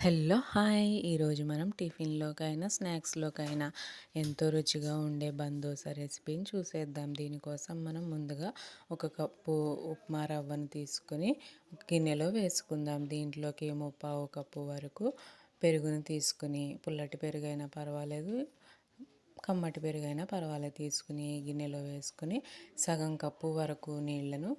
Hello hi. ఈరోజు మనం టిఫిన్లోకైనా స్నాక్స్లోకైనా ఎంతో రుచిగా ఉండే బందోస రెసిపీని చూసేద్దాం. దీనికోసం మనం ముందుగా ఒక కప్పు ఉప్మా రవ్వను తీసుకుని గిన్నెలో వేసుకుందాం. దీంట్లోకి ముప్పావు కప్పు వరకు పెరుగును తీసుకుని పుల్లటి పెరుగైనా పర్వాలేదు కమ్మటి పెరుగైనా పర్వాలేదు తీసుకుని గిన్నెలో వేసుకుని సగం కప్పు వరకు నీళ్ళను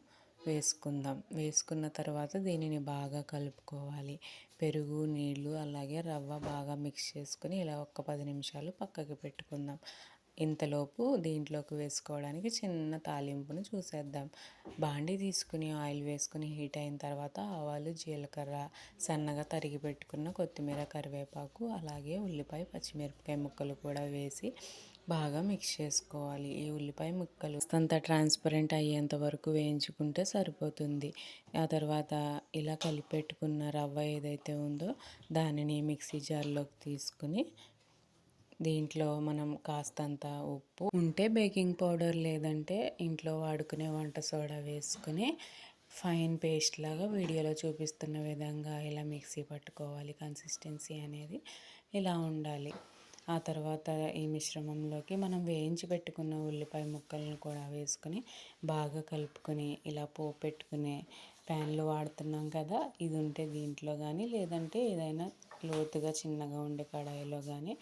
వేసుకుందాం. వేసుకున్న తర్వాత దీనిని బాగా కలుపుకోవాలి. పెరుగు నీళ్ళు అలాగే రవ్వ బాగా మిక్స్ చేసుకుని ఇలా ఒక్క పది నిమిషాలు పక్కకి పెట్టుకుందాం. ఇంతలోపు దీంట్లోకి వేసుకోవడానికి చిన్న తాలింపును చూసేద్దాం. బాండి తీసుకుని ఆయిల్ వేసుకుని హీట్ అయిన తర్వాత ఆవాలు జీలకర్ర సన్నగా తరిగి పెట్టుకున్న కొత్తిమీర కరివేపాకు అలాగే ఉల్లిపాయ పచ్చిమిరపకాయ ముక్కలు కూడా వేసి బాగా మిక్స్ చేసుకోవాలి. ఈ ఉల్లిపాయ ముక్కలు అంత ట్రాన్స్పరెంట్ అయ్యేంత వరకు వేయించుకుంటే సరిపోతుంది. ఆ తర్వాత ఇలా కలిపెట్టుకున్న రవ్వ ఏదైతే ఉందో దానిని మిక్సీ జార్లోకి తీసుకుని దీంట్లో మనం కాస్తంత ఉప్పు ఉంటే బేకింగ్ పౌడర్ లేదంటే ఇంట్లో వాడుకునే వంట సోడా వేసుకుని ఫైన్ పేస్ట్ లాగా వీడియోలో చూపిస్తున్న విధంగా ఇలా మిక్సీ పట్టుకోవాలి. కన్సిస్టెన్సీ అనేది ఇలా ఉండాలి. ఆ తర్వాత ఈ మిశ్రమంలోకి మనం వేయించి పెట్టుకున్న ఉల్లిపాయ ముక్కలను కూడా వేసుకొని బాగా కలుపుకొని ఇలా పోపు పెట్టుకునే ప్యాన్లు వాడుతున్నాం కదా ఇది ఉంటే దీంట్లో కానీ లేదంటే ఏదైనా లోతుగా చిన్నగా ఉండే కడాయిలో కానీ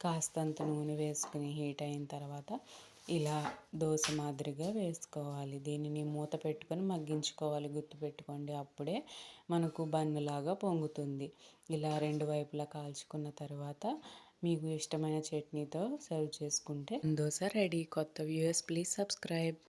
కాస్తంత నూనె వేసుకుని హీట్ అయిన తర్వాత ఇలా దోశ మాదిరిగా వేసుకోవాలి. దీనిని మూత పెట్టుకొని మగ్గించుకోవాలి. గుర్తుపెట్టుకోండి అప్పుడే మనకు బన్నులాగా పొంగుతుంది. ఇలా రెండు వైపులా కాల్చుకున్న తర్వాత మీకు ఇష్టమైన చట్నీతో సర్వ్ చేసుకుంటే దోశ రెడీ. కొత్త వ్యూయర్స్ ప్లీజ్ సబ్స్క్రైబ్.